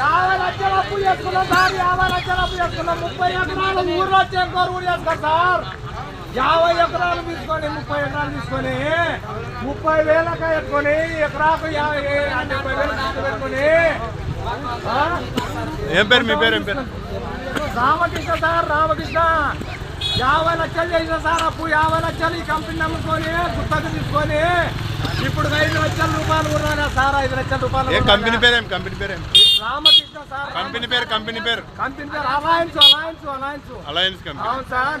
యాభై లక్షల అప్పు చేసుకున్నాం సార్ యాభై లక్షల అప్పు చేసుకున్నాం ముప్పై ఎకరాలు ఊర్లో వచ్చే ఎంక్వైరీ కూడా చేస్తారు సార్ యాభై ఎకరాలు తీసుకొని ముప్పై ఎకరాలు తీసుకొని ముప్పై వేలకు ఎత్తుకొని ఎకరాకు యాభై డెబ్బై వేలు పెట్టుకొని ఏం పేరు? మీ పేరు ఏం పేరు? రామకృష్ణ సార్ రామకృష్ణ. యాభై లక్షలు చేసిన సార్ అప్పు యాభై లక్షలు ఈ కంపెనీ నమ్ముకొని గుత్తకు తీసుకొని ఇప్పుడు ఐదు లక్షల రూపాయలు కూడా సార్? ఐదు లక్షల రూపాయలు ఏం కంపెనీ పేరు? ఏం కంపెనీ పేరు? ఏం రామకృష్ణ సార్. కంపెనీ పేరు కంపెనీ పేరు. కంపెనీ పేరు alliance alliance alliance alliance company. అవును సార్.